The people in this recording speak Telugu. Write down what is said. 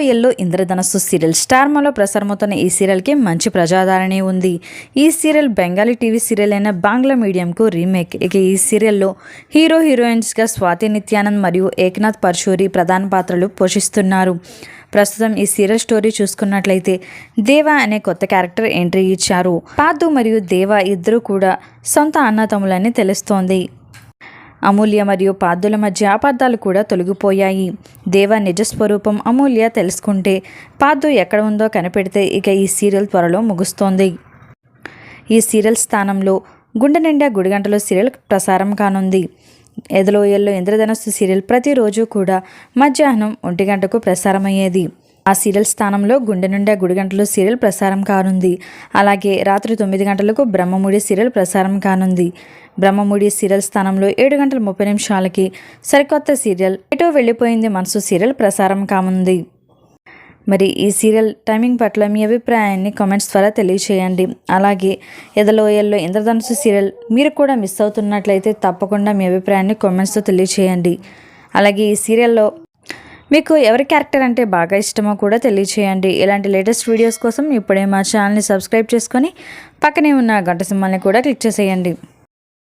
ఎల్లో ఇంద్రధనస్సు సీరియల్ స్టార్మాలో ప్రసారమవుతున్న ఈ సీరియల్కి మంచి ప్రజాదరణ ఉంది. ఈ సీరియల్ బెంగాలీ టీవీ సీరియల్ అయిన బాంగ్లా మీడియంకు రీమేక్. ఇక ఈ సీరియల్లో హీరో హీరోయిన్స్గా స్వాతి నిత్యానంద్ మరియు ఏక్నాథ్ పర్షూరి ప్రధాన పాత్రలు పోషిస్తున్నారు. ప్రస్తుతం ఈ సీరియల్ స్టోరీ చూసుకున్నట్లయితే దేవా అనే కొత్త క్యారెక్టర్ ఎంట్రీ ఇచ్చారు. పాదు మరియు దేవా ఇద్దరు కూడా సొంత అన్నతమ్ములని తెలుస్తోంది. అమూల్య మరియు పాదుల మధ్య అపార్థాలు కూడా తొలగిపోయాయి. దేవ నిజస్వరూపం అమూల్య తెలుసుకుంటే పాదు ఎక్కడ ఉందో కనిపెడితే ఇక ఈ సీరియల్ త్వరలో ముగుస్తోంది. ఈ సీరియల్ స్థానంలో గుండె నిండా గుడిగంటలో సీరియల్ ప్రసారం కానుంది. ఎదలోయల్లో ఇంద్రధనస్సు సీరియల్ ప్రతిరోజు కూడా మధ్యాహ్నం ఒంటి గంటకు ప్రసారమయ్యేది. ఆ సీరియల్ స్థానంలో గుండె నిండా గుడిగంటలు సీరియల్ ప్రసారం కానుంది. అలాగే రాత్రి తొమ్మిది గంటలకు బ్రహ్మముడి సీరియల్ ప్రసారం కానుంది. బ్రహ్మముడి సీరియల్ స్థానంలో ఏడు గంటల ముప్పై నిమిషాలకి సరికొత్త సీరియల్ ఎటో వెళ్ళిపోయింది మనసు సీరియల్ ప్రసారం కానుంది. మరి ఈ సీరియల్ టైమింగ్ పట్ల మీ అభిప్రాయాన్ని కామెంట్స్ ద్వారా తెలియచేయండి. అలాగే ఎదలోయల్లో ఇంద్రధనుసు సీరియల్ మీరు కూడా మిస్ అవుతున్నట్లయితే తప్పకుండా మీ అభిప్రాయాన్ని కామెంట్స్తో తెలియచేయండి. అలాగే ఈ సీరియల్లో మీకు ఎవరి క్యారెక్టర్ అంటే బాగా ఇష్టమో కూడా తెలియచేయండి. ఇలాంటి లేటెస్ట్ వీడియోస్ కోసం ఇప్పుడే మా ఛానల్ని సబ్స్క్రైబ్ చేసుకొని పక్కనే ఉన్న గంట సింహాల్ని కూడా క్లిక్ చేసేయండి.